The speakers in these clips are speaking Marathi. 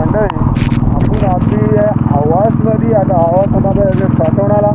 मंडळी आपण आपली आवाजमध्ये आता आवाज होता साठवणारा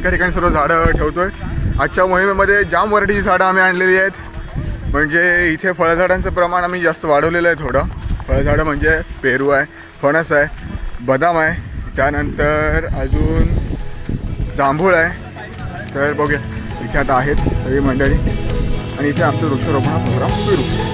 एका ठिकाणी सर्व झाडं ठेवतोय. आजच्या मोहिमेमध्ये जाम व्हरायटीची झाडं आम्ही आणलेली आहेत. म्हणजे इथे फळझाडांचं प्रमाण आम्ही जास्त वाढवलेलं आहे थोडं. फळझाडं म्हणजे पेरू आहे फणस आहे बदाम आहे. त्यानंतर अजून जांभूळ आहे. तर बघूया इथे आता आहेत सगळी मंडळी. आणि इथे आमचं वृक्षारोपण प्रोग्राम सुरू.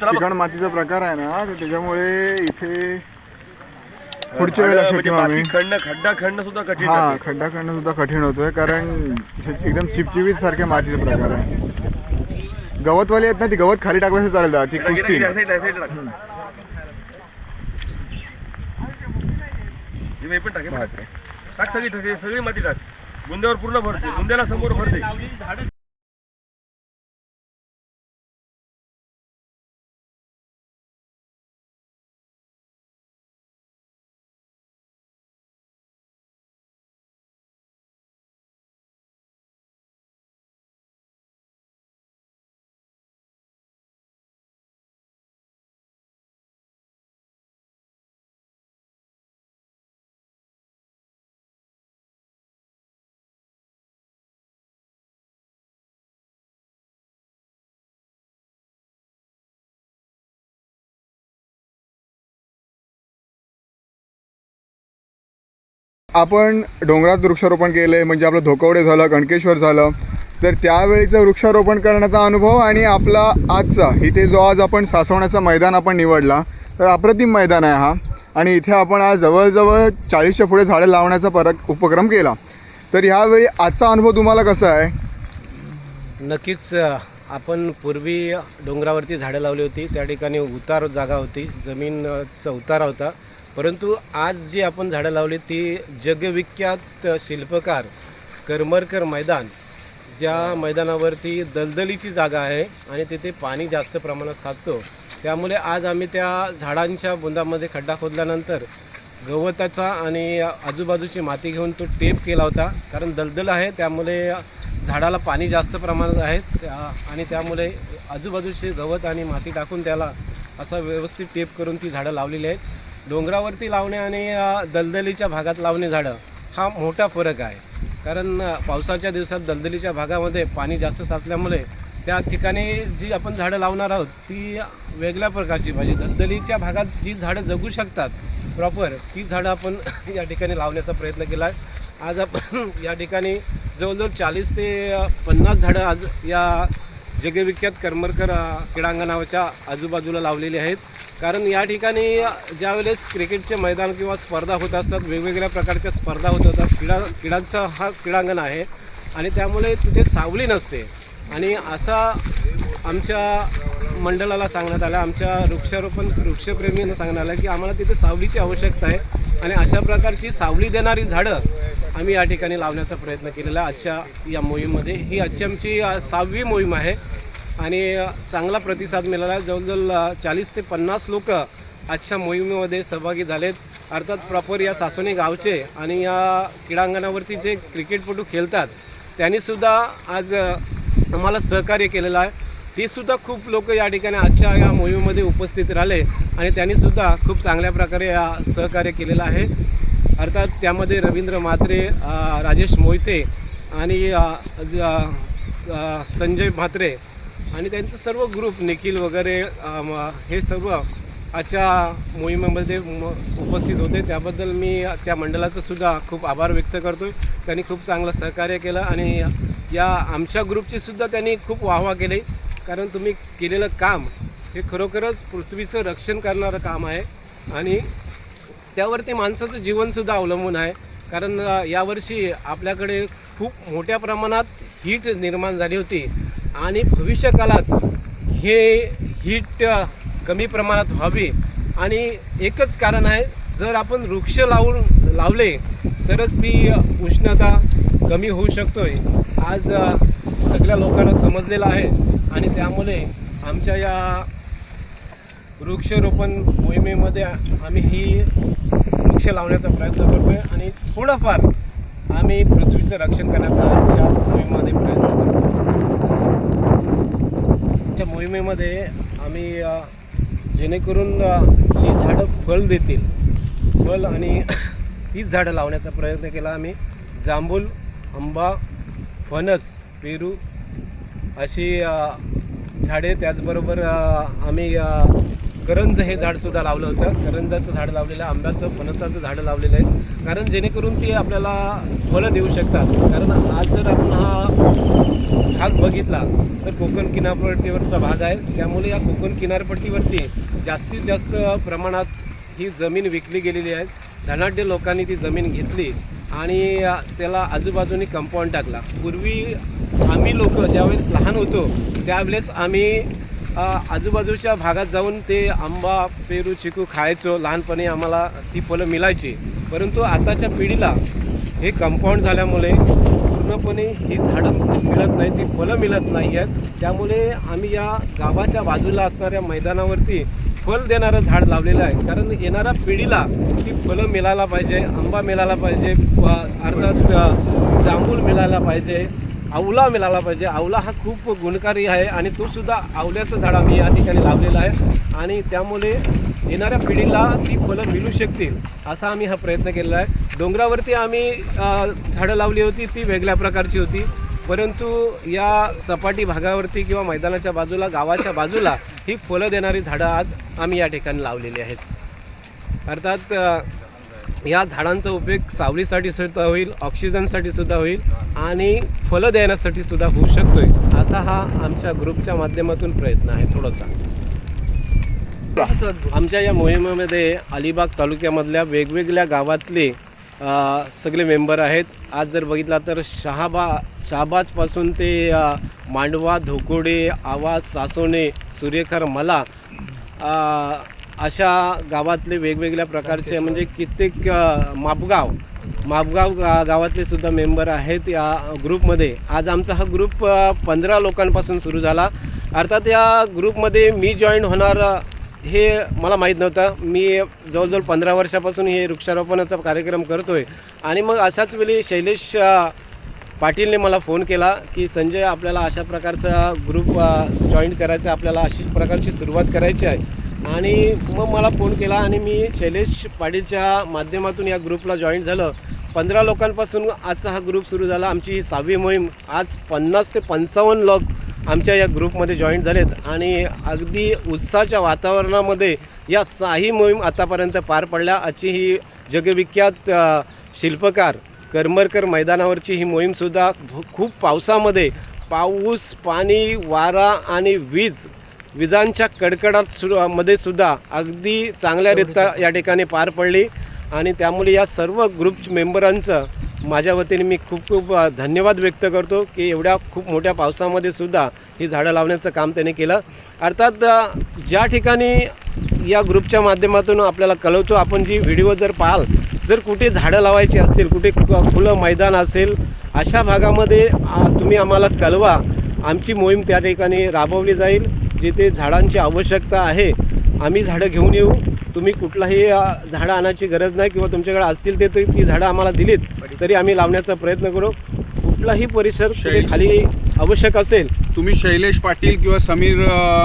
चिकण मातीचा प्रकार आहे ना तर त्याच्यामुळे इथे पुढच्या वेळेला लक्षात ठेवू आम्ही खंड खड्डा खंड सुद्धा कठीण हा. खड्डा खंड सुद्धा कठीण होतोय कारण एकदम चिपचिपीत सारखे मातीचे प्रकार आहे गवतवाली आहेत ना ती गवत खाली टाकल्यास चालेल ती गेलं की कुस्ती टाक. हे मी पण टाकेन. बापरे. टाक सगळी टाक, सगळी माती टाक गुंद्यावर पूर्ण भरते गुंद्याला समोर भरते आपण डोंगरात वृक्षारोपण केले म्हणजे आपलं धोकवडे झालं कणकेश्वर झालं तर त्यावेळीचं वृक्षारोपण करण्याचा अनुभव आणि आपला आजचा इथे जो आज आपण सासवण्याचा मैदान आपण निवडला तर अप्रतिम मैदान आहे हा. आणि इथे आपण आज जवळजवळ चाळीसच्या पुढे झाडं लावण्याचा परत उपक्रम केला. तर ह्यावेळी आजचा अनुभव तुम्हाला कसा आहे? नक्कीच आपण पूर्वी डोंगरावरती झाडं लावली होती त्या ठिकाणी उतार जागा होती जमीनचा उतारा होता. परंतु आज जी आपण झाडं लावली ती जगविख्यात शिल्पकार करमरकर मैदान ज्या मैदानावरती दलदलीची जागा आहे आणि तिथे पाणी जास्त प्रमाणात साचतो. त्यामुळे आज आम्ही त्या झाडांच्या बुंदामध्ये खड्डा खोदल्यानंतर गवताचा आणि आजूबाजूची माती घेऊन तो टेप केला होता. कारण दलदल आहे त्यामुळे झाडाला पाणी जास्त प्रमाणात आहे. त्या- आणि त्यामुळे आजूबाजूचे गवत आणि माती टाकून त्याला असा व्यवस्थित टेप करून ती झाडं लावलेली आहेत. डोंगरावरती लावणे आणि दलदलीच्या भागात लावणे झाडं हा मोठा फरक आहे. कारण पावसाच्या दिवसात दलदलीच्या भागामध्ये पाणी जास्त साचल्यामुळे त्या ठिकाणी जी आपण झाडं लावणार आहोत ती वेगळ्या प्रकारची. पाहिजे दलदलीच्या भागात जी झाडं जगू शकतात प्रॉपर ती झाडं आपण या ठिकाणी लावण्याचा प्रयत्न केला आहे. आज आपण या ठिकाणी जवळजवळ चाळीस ते पन्नास झाडं आज या जगविख्यात करमरकर क्रीडांगणाच्या आजूबाजूला लावलेली आहेत. कारण या ठिकाणी ज्यावेळेस क्रिकेटचे मैदान किंवा स्पर्धा होत असतात वेगवेगळ्या प्रकारच्या स्पर्धा होत असतात. क्रीडा क्रीडांचा हा क्रीडांगण आहे आणि त्यामुळे तिथे सावली नसते. आणि असा आमच्या मंडळाला सांगण्यात आलं आमच्या वृक्षारोपण वृक्षप्रेमींना सांगण्यात आलं की आम्हाला तिथे सावलीची आवश्यकता आहे. आणि अशा प्रकारची सावली देणारी झाडं आम्ही या ठिकाणी लावण्याचा प्रयत्न केलेला आहे. आजच्या या मोहीममध्ये ही आजची आमची सहावी मोहीम आहे. आणि चांगला प्रतिसाद मिळाला. आहे जवळजवळ चाळीस ते पन्नास लोक आजच्या मोहिमेमध्ये सहभागी झालेत. अर्थात प्रॉपर या सासोने गावचे आणि या क्रीडांगणावरती जे क्रिकेटपटू खेळतात त्यांनीसुद्धा आज आम्हाला सहकार्य केलेलं आहे. ते सुद्धा खूप लोक या ठिकाणी आजच्या या मोहिमेमध्ये उपस्थित राहिले आणि त्यांनीसुद्धा खूप चांगल्या प्रकारे या सहकार्य केलेलं आहे. अर्थात त्यामध्ये रवींद्र म्हात्रे राजेश मोहिते आणि संजय म्हात्रे आणि त्यांचं सर्व ग्रुप निखिल वगैरे हे सर्व आजच्या मोहिमेमध्ये उपस्थित होते. त्याबद्दल मी त्या मंडळाचं सुद्धा खूप आभार व्यक्त करतो त्यांनी खूप चांगलं सहकार्य केलं आणि या आमच्या ग्रुपची सुद्धा त्यांनी खूप वाहवा केली. कारण तुम्ही केलेलं काम हे खरोखरच पृथ्वीचं रक्षण करणारं काम आहे आणि त्यावरती माणसाचं जीवनसुद्धा अवलंबून आहे. कारण यावर्षी आपल्याकडे खूप मोठ्या प्रमाणात हीट निर्माण झाली होती आणि भविष्यकालात हे हीट कमी प्रमाणात व्हावी. आणि एकच कारण आहे जर आपण वृक्ष लावून लावले तरच ती उष्णता कमी होऊ शकतोय. आज सगळ्या लोकांना समजलेलं आहे. आणि त्यामुळे आमच्या या वृक्षरोपण मोहिमेमध्ये आम्ही ही वृक्ष लावण्याचा प्रयत्न करतोय आणि थोडंफार आम्ही पृथ्वीचं रक्षण करण्याचा आजच्या मोहिमेमध्ये प्रयत्न करतो आमच्या मोहिमेमध्ये आम्ही जेणेकरून जी झाडं फळ देतील फळ आणि तीच झाडं लावण्याचा प्रयत्न केला आम्ही. जांभूल आंबा फणस पेरू अशी झाडे त्याचबरोबर आम्ही करंज हे झाडसुद्धा लावलं होतं. करंजाचं झाड लावलेलं आहे आंब्याचं फणसाचं झाडं लावलेलं आहे. कारण जेणेकरून ते आपल्याला फळं देऊ शकतात. कारण आज जर आपण हा भाग बघितला तर कोकण किनारपट्टीवरचा भाग आहे. त्यामुळे या कोकण किनारपट्टीवरती जास्तीत जास्त प्रमाणात ही जमीन विकली गेलेली आहे. धनाढ्य लोकांनी ती जमीन घेतली आणि त्याला आजूबाजूने कंपाऊंड टाकला. पूर्वी आम्ही लोक ज्यावेळेस लहान होतो त्यावेळेस आम्ही आजूबाजूच्या भागात जाऊन ते आंबा पेरू चिकू खायचो. लहानपणी आम्हाला ती फळं मिळायची. परंतु आताच्या पिढीला हे कंपाऊंड झाल्यामुळे पूर्णपणे ही झाडं मिळत नाही ती फळं मिळत नाही आहेत. त्यामुळे आम्ही या गावाच्या बाजूला असणाऱ्या मैदानावरती फल देणारं झाड लावलेलं आहे. कारण येणाऱ्या पिढीला ती फळं मिळायला पाहिजे आंबा मिळाला पाहिजे अर्थात जांभूळ मिळायला पाहिजे. आवला मिळाला पाहिजे. आवला हा खूप गुणकारी आहे आणि तो सुद्धा आवल्याचं झाड आम्ही या ठिकाणी लावलेलं आहे. आणि त्यामुळे येणाऱ्या पिढीला ती फळं मिळू शकतील असा आम्ही हा प्रयत्न केलेला आहे. डोंगरावरती आम्ही झाडं लावली होती ती वेगळ्या प्रकारची होती. परंतु या सपाटी भागावरती किंवा मैदानाच्या बाजूला गावाच्या बाजूला ही फळं देणारी झाडं आज आम्ही या ठिकाणी लावलेली आहेत. अर्थात या झाडांचा उपयोग सावलीसाठी सुद्धा होईल ऑक्सिजनसाठी सुद्धा होईल आणि फलं देण्यासाठी सुद्धा होऊ शकतोय. असा हा आमच्या ग्रुपच्या माध्यमातून प्रयत्न आहे थोडासा. आमच्या या मोहिमेमध्ये अलिबाग तालुक्यामधल्या वेगवेगळ्या गावातले सगळे मेंबर आहेत. आज जर बघितला तर शहाबा शहाबाजपासून ते मांडवा धोकोडे आवाज सासोने सूर्यखर मला अशा गावातले वेगवेगळ्या प्रकारचे म्हणजे कित्येक मापगाव मापगाव गा गावातले सुद्धा मेंबर आहेत या ग्रुपमध्ये. आज आमचा हा ग्रुप पंधरा लोकांपासून सुरू झाला. अर्थात या ग्रुपमध्ये मी जॉईन होणार हे मला माहीत नव्हतं. मी जवळजवळ पंधरा वर्षापासून हे वृक्षारोपणाचा कार्यक्रम करतो आहे आणि मग अशाच वेळी शैलेश पाटीलने मला फोन केला की संजय आपल्याला अशा प्रकारचा ग्रुप जॉईन करायचा आहे, आपल्याला अशीच प्रकारची सुरुवात करायची आहे. आणि मग मला फोन केला आणि मी शैलेश पाटीलच्या माध्यमातून या ग्रुपला जॉईन झालं. पंधरा लोकांपासून आजचा हा ग्रुप सुरू झाला. आमची ही सहावी मोहीम आज पन्नास ते पंचावन्न लोक आमच्या या ग्रुपमध्ये जॉईन झालेत. आणि अगदी उत्साहाच्या वातावरणामध्ये या साही मोहीम आतापर्यंत पार पडल्या. आजची ही जगविख्यात शिल्पकार करमरकर मैदानावरची ही मोहीमसुद्धा खूप पावसामध्ये पाऊस पाणी वारा आणि वीज विजांच्या कडकडाट सु मध्ये सुद्धा अगदी चांगल्यारीत्या या ठिकाणी पार पडली. आणि त्यामुळे या सर्व ग्रुप मेंबरांचं माझ्या वतीने मी खूप खूप धन्यवाद व्यक्त करतो की एवढ्या खूप मोठ्या पावसामध्ये सुद्धा ही झाडं लावण्याचं काम त्यांनी केलं. अर्थात ज्या ठिकाणी या ग्रुपच्या माध्यमातून आपल्याला कळवतो आपण जी व्हिडिओ जर पाहाल जर कुठे झाडं लावायची असतील कुठे खुलं मैदान असेल अशा भागामध्ये तुम्ही आम्हाला कळवा. आमची मोहीम त्या ठिकाणी राबवली जाईल. जिथे झाडांची आवश्यकता आहे आम्ही झाडं घेऊन येऊ. तुम्ही कुठलाही झाडं आणायची गरज नाही किंवा तुमच्याकडे असतील ते ती झाडं आम्हाला दिलीत तरी आम्ही लावण्याचा प्रयत्न करू. कुठलाही परिसर खाली आवश्यक असेल. तुम्ही शैलेश पाटील किंवा समीर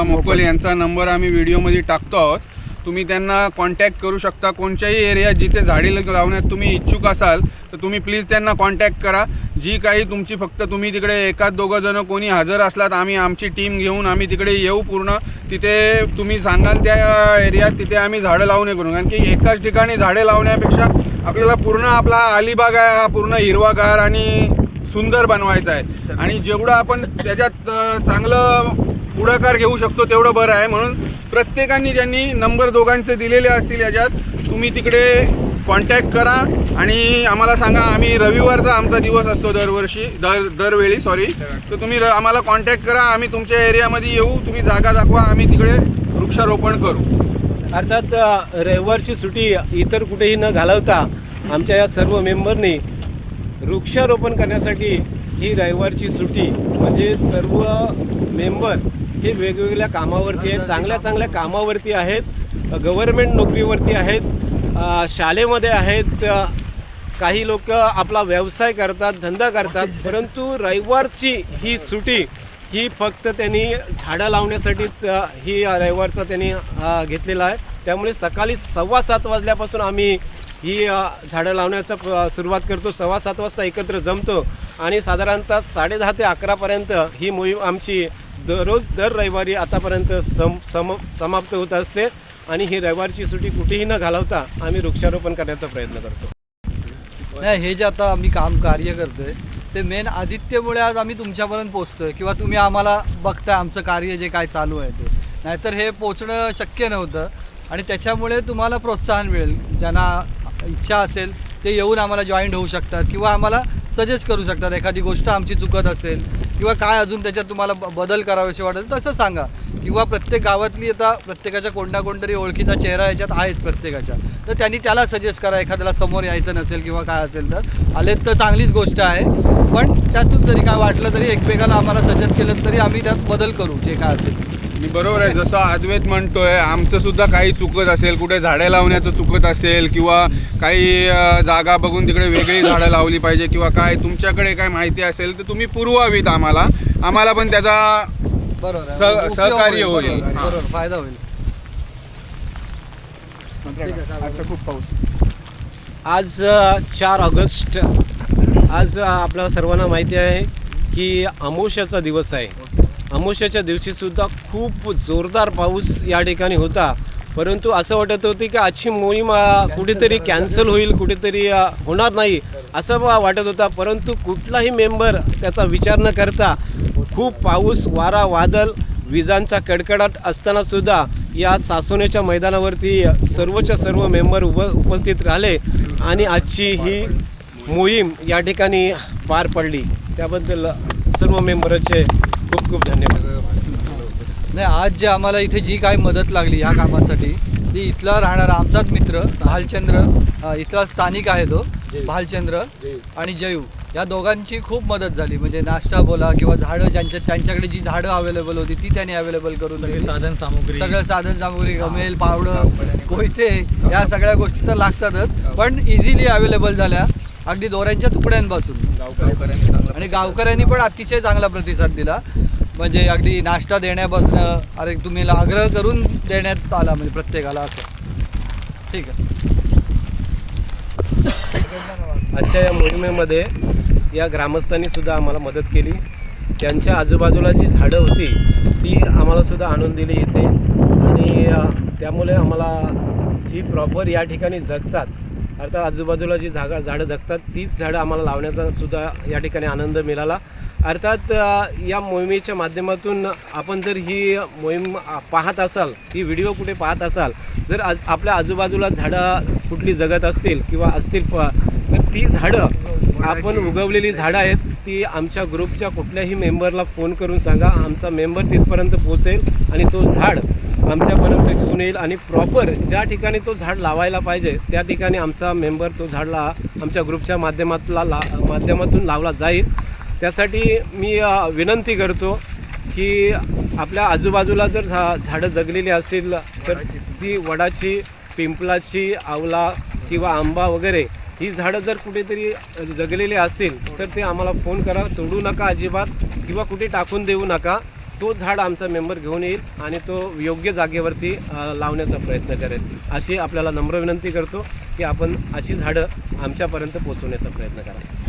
मोकल. यांचा नंबर आम्ही व्हिडिओमध्ये टाकतो आहोत. तुम्ही त्यांना कॉन्टॅक्ट करू शकता कोणत्याही एरियात जिथे झाडे लावण्यात तुम्ही इच्छुक असाल तर तुम्ही प्लीज त्यांना कॉन्टॅक्ट करा. जी काही तुमची फक्त तुम्ही तिकडे एकाच दोघं जण कोणी हजर असलात आम्ही आमची टीम घेऊन आम्ही तिकडे येऊ पूर्ण. तिथे तुम्ही सांगाल त्या एरियात तिथे आम्ही झाडं लावणे करू. कारण की एकाच ठिकाणी झाडे लावण्यापेक्षा आपल्याला पूर्ण आपला हा अलिबाग आहे हा पूर्ण हिरवागार आणि सुंदर बनवायचा आहे. आणि जेवढं आपण त्याच्यात चांगलं पुढाकार घेऊ शकतो तेवढं बरं आहे. म्हणून प्रत्येकाने ज्यांनी नंबर दोघांचे दिलेले असतील याच्यात तुम्ही तिकडे कॉन्टॅक्ट करा आणि आम्हाला सांगा आम्ही रविवारचा आमचा दिवस असतो दरवर्षी दर दरवेळी सॉरी तर तुम्ही र आम्हाला कॉन्टॅक्ट करा आम्ही तुमच्या एरियामध्ये येऊ तुम्ही जागा दाखवा आम्ही तिकडे वृक्षारोपण करू. अर्थात रविवारची सुट्टी इतर कुठेही न घालवता आमच्या या सर्व मेंबरनी वृक्षारोपण करण्यासाठी ही रविवारची सुट्टी म्हणजे सर्व मेंबर हे वेगवेगळ्या कामावरती आहेत चांगल्या चांगल्या कामावरती आहेत गव्हर्मेंट नोकरीवरती आहेत शाळेमध्ये आहेत काही लोक आपला व्यवसाय करतात धंदा करतात परंतु रविवारची ही सुट्टी ही फक्त त्यांनी झाडं लावण्यासाठीच ही रविवारचा त्यांनी घेतलेला आहे. त्यामुळे सकाळी सव्वा सात वाजल्यापासून आम्ही ही झाडं लावण्याचा सुरुवात करतो. सव्वा सात वाजता एकत्र जमतो आणि साधारणतः साडेदहा ते अकरापर्यंत ही मोहीम आमची दररोज दर रविवारी आतापर्यंत सम सम समाप्त होत असते आणि ही रविवारची सुट्टी कुठेही न घालवता आम्ही वृक्षारोपण करण्याचा प्रयत्न करतो. नाही हे जे आता आम्ही काम कार्य करतोय ते मेन आदित्यमुळे आज आम्ही तुमच्यापर्यंत पोचतोय किंवा तुम्ही आम्हाला बघताय आमचं कार्य जे काय चालू आहे ते. नाहीतर हे पोचणं शक्य नव्हतं आणि त्याच्यामुळे तुम्हाला प्रोत्साहन मिळेल. ज्यांना इच्छा असेल ते येऊन आम्हाला जॉईंट होऊ शकतात किंवा आम्हाला सजेस्ट करू शकतात एखादी गोष्ट आमची चुकत असेल किंवा काय अजून त्याच्यात तुम्हाला ब- बदल करावेसे वाटेल तसं सांगा. किंवा प्रत्येक गावातली आता प्रत्येकाच्या कोणत्या कोणतरी ओळखीचा चेहरा याच्यात आहेच प्रत्येकाच्या. तर त्यांनी त्याला सजेस्ट करा एखाद्याला समोर यायचं नसेल किंवा काय असेल तर. आलेत तर चांगलीच गोष्ट आहे पण त्यातून जरी काय वाटलं तरी एकमेकाला आम्हाला सजेस्ट केलं तरी आम्ही त्यात बदल करू जे काय असेल. मी बरोबर आहे जसं अद्वैत म्हणतोय आमचं सुद्धा काही चुकत असेल कुठे झाडे लावण्याचं चुकत असेल किंवा काही जागा बघून तिकडे वेगळी झाडं लावली पाहिजे किंवा काय तुमच्याकडे काय माहिती असेल तर तुम्ही पुरवावीत आम्हाला. आम्हाला पण त्याचा सहकार्य होईल. बरोबर फायदा होईल. आजचा खूप पाऊस. आज चार ऑगस्ट. आज अ, आपल्याला सर्वांना माहिती आहे की अमावस्याचा दिवस आहे. अमावस्याच्या दिवशीसुद्धा खूप जोरदार पाऊस या ठिकाणी होता. परंतु असं वाटत होती की आजची मोहीम कुठेतरी कॅन्सल होईल कुठेतरी होणार नाही असं वाटत होता. परंतु कुठलाही मेंबर त्याचा विचार न करता खूप पाऊस वारा वादल विजांचा कडकडाट असतानासुद्धा या सासोनेच्या मैदानावरती सर्वच्या सर्व मेंबर उप उपस्थित राहिले आणि आजची ही मोहीम या ठिकाणी पार पडली. त्याबद्दल सर्व मेंबरचे खूप खूप धन्यवाद. नाही आज जे आम्हाला इथे जी काय मदत लागली ह्या कामासाठी ती इथला राहणारा आमचाच मित्र भालचंद्र इथला स्थानिक आहे तो भालचंद्र आणि जयू. या दोघांची खूप मदत झाली म्हणजे नाश्ता बोला किंवा झाडं ज्यांच्या त्यांच्याकडे जी झाडं अवेलेबल होती ती त्यांनी अवेलेबल करून दिली. साधन सामुग्री. सगळं साधन सामुग्री गमेल पावडं कोयते या सगळ्या गोष्टी तर लागतातच पण इझिली अवेलेबल झाल्या अगदी दोऱ्यांच्या तुकड्यांपासून. आणि गावकऱ्यांनी पण अतिशय चांगला प्रतिसाद दिला. म्हणजे अगदी नाश्ता देण्यापासून अरे तुम्ही आग्रह करून देण्यात आला म्हणजे प्रत्येकाला असं. ठीक आहे. आजच्या या मोहिमेमध्ये या ग्रामस्थांनी सुद्धा आम्हाला मदत केली. त्यांच्या आजूबाजूला जी झाडं होती ती आम्हाला सुद्धा आणून दिली इथे. आणि त्यामुळे आम्हाला जी प्रॉपर या ठिकाणी जगतात अर्थात आजूबाजूला जी जागा झाडं जगतात तीच झाडं आम्हाला लावण्याचा सुद्धा या ठिकाणी आनंद मिळाला. अर्थात या मोहिमेच्या माध्यमातून आपण जर ही मोहीम पाहत असाल ही व्हिडिओ कुठे पाहत असाल जर आज आपल्या आजूबाजूला झाडं कुठली जगत असतील किंवा असतील प तर ती झाडं आपण उगवलेली झाडं आहेत ती आमच्या ग्रुपच्या कुठल्याही मेंबरला फोन करून सांगा. आमचा मेंबर तिथपर्यंत पोचेल आणि तो झाड आमच्यापर्यंत घेऊन येईल आणि प्रॉपर ज्या ठिकाणी तो झाड लावायला पाहिजे त्या ठिकाणी आमचा मेंबर तो झाड ला आमच्या ग्रुपच्या माध्यमातला ला माध्यमातून लावला जाईल. त्यासाठी मी विनंती करतो की आपल्या आजूबाजूला जर झा झाडं जगलेली असतील तर ती वडाची पिंपलाची आवला किंवा आंबा वगैरे ही झाडं जर कुठेतरी जगलेली असतील तर ते आम्हाला फोन करा. तोडू नका अजिबात किंवा कुठे टाकून देऊ नका. तो झाड आमचा मेंबर घेऊन येईल आणि तो योग्य जागेवरती लावण्याचा प्रयत्न करेल. अशी आपल्याला नम्र विनंती करतो की आपण अशी झाडं आमच्यापर्यंत पोचवण्याचा प्रयत्न करा.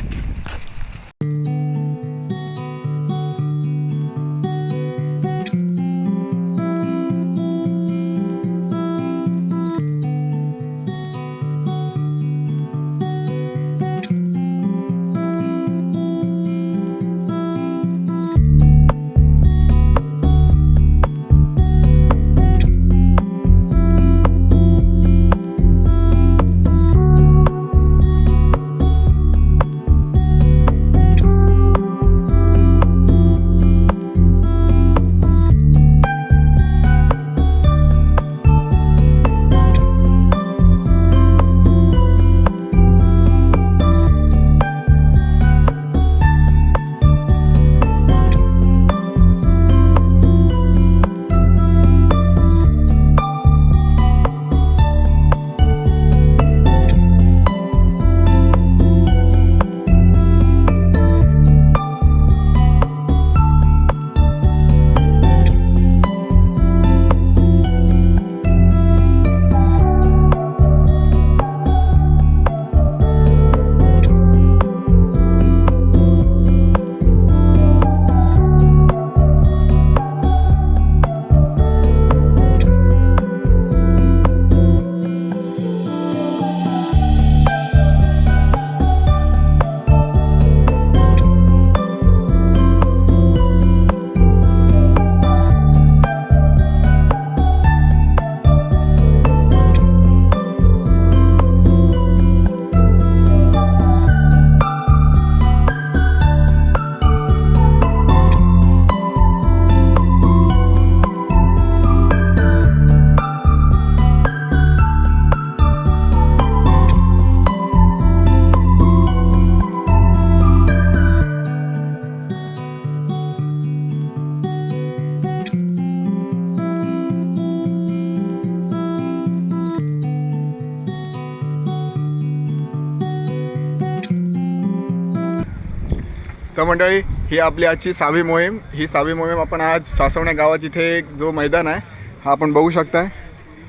तर मंडळी ही आपली आजची सावी मोहीम. ही सावी मोहीम आपण आज सासवण्या गावात इथे एक जो मैदान आहे हा आपण बघू शकताय.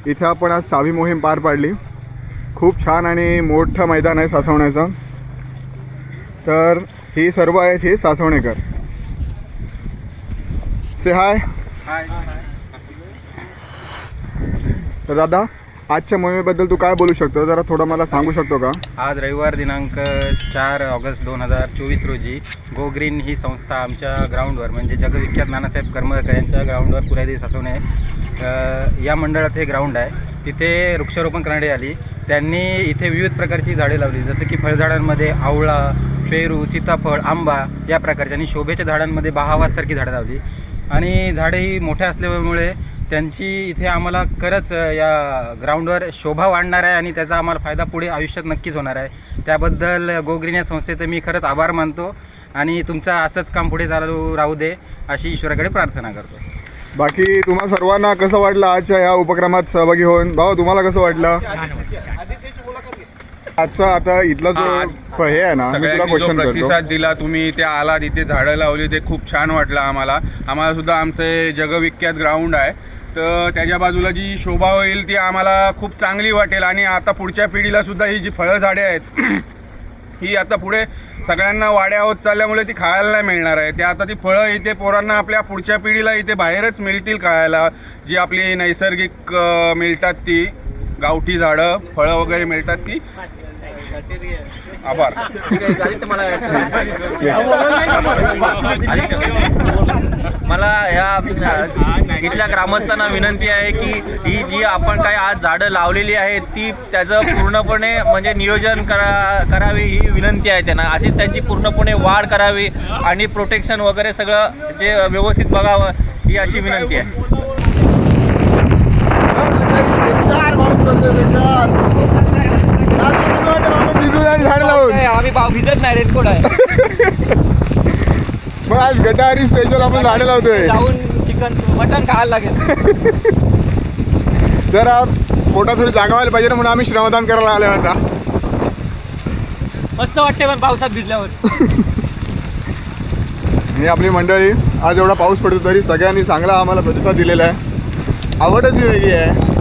इथे आपण आज सावी मोहीम पार पाडली. खूप छान आणि मोठं मैदान आहे सासवण्याचं. तर ही सर्व आहेत हे सासवणेकर. से हाय तर दादा आजच्या मोहिमेबद्दल तू काय बोलू शकतो? जरा थोडं मला सांगू शकतो का? आज रविवार दिनांक चार ऑगस्ट दोन हजार चोवीस रोजी गो ग्रीन ही संस्था आमच्या ग्राउंडवर म्हणजे जगविख्यात नानासाहेब करमळकर यांच्या ग्राउंडवर पुरादी सासवणे अ, या मंडळाचं हे ग्राउंड आहे. तिथे वृक्षारोपण करण्यात आली. त्यांनी इथे विविध प्रकारची झाडे लावली जसं की फळझाडांमध्ये आवळा पेरू सीताफळ आंबा या प्रकारची आणि शोभेच्या झाडांमध्ये बहावासारखी झाडं लावली. आणि झाडे ही मोठ्या असल्यामुळे त्यांची इथे आम्हाला खरंच या ग्राउंडवर शोभा वाढणार आहे आणि त्याचा आम्हाला फायदा पुढे आयुष्यात नक्कीच होणार आहे. त्याबद्दल गोग्रीन या संस्थेचं मी खरंच आभार मानतो आणि तुमचं असंच काम पुढे चालू राहू दे अशी ईश्वराकडे प्रार्थना करतो. बाकी तुम्हा सर्वांना कसं वाटलं आजच्या या उपक्रमात सहभागी होऊन? भाऊ तुम्हाला कसं वाटलं? आजचा आता इथला जो हे आहे ना तुला क्वेश्चन करतो. प्रतिसाद दिला तुम्ही इथे आलात इथे झाडं लावली ते खूप छान वाटलं आम्हाला. आम्हाला सुद्धा आमचं जगविख्यात ग्राउंड आहे. तर त्याच्या बाजूला जी शोभा होईल ती आम्हाला खूप चांगली वाटेल. आणि आता पुढच्या पिढीला सुद्धा ही जी फळं झाडे आहेत ही आता पुढे सगळ्यांना वाड्या होत चालल्यामुळे ती खायला नाही मिळणार आहे. ते आता ती फळं इथे पोरांना आपल्या पुढच्या पिढीला इथे बाहेरच मिळतील खायला. जी आपली नैसर्गिक मिळतात ती गावठी झाडं फळं वगैरे मिळतात ती. आभार. मला ह्या इथल्या ग्रामस्थांना विनंती आहे की ही जी आपण काय आज झाडं लावलेली आहेत ती त्याचं पूर्णपणे म्हणजे नियोजन करा करावी ही विनंती आहे त्यांना. अशीच त्यांची पूर्णपणे वाढ करावी आणि प्रोटेक्शन वगैरे सगळं जे व्यवस्थित बघावं ही अशी विनंती आहे. झाड लावून. आम्ही भिजत नाही रेनकोट आहे. मग आज गटारी स्पेशल आपण झाडं लावतोय. जाऊन चिकन मटन खायला लागेल. जरा पोटात थोडी जागा व्हायला पाहिजे ना म्हणून आम्ही श्रमदान करायला आलो आता. मस्त वाटते पण पावसात भिजल्यावर. ही आपली मंडळी आज एवढा पाऊस पडतो तरी सगळ्यांनी चांगला आम्हाला प्रतिसाद दिलेला आहे. आवडच ही वेगळी आहे.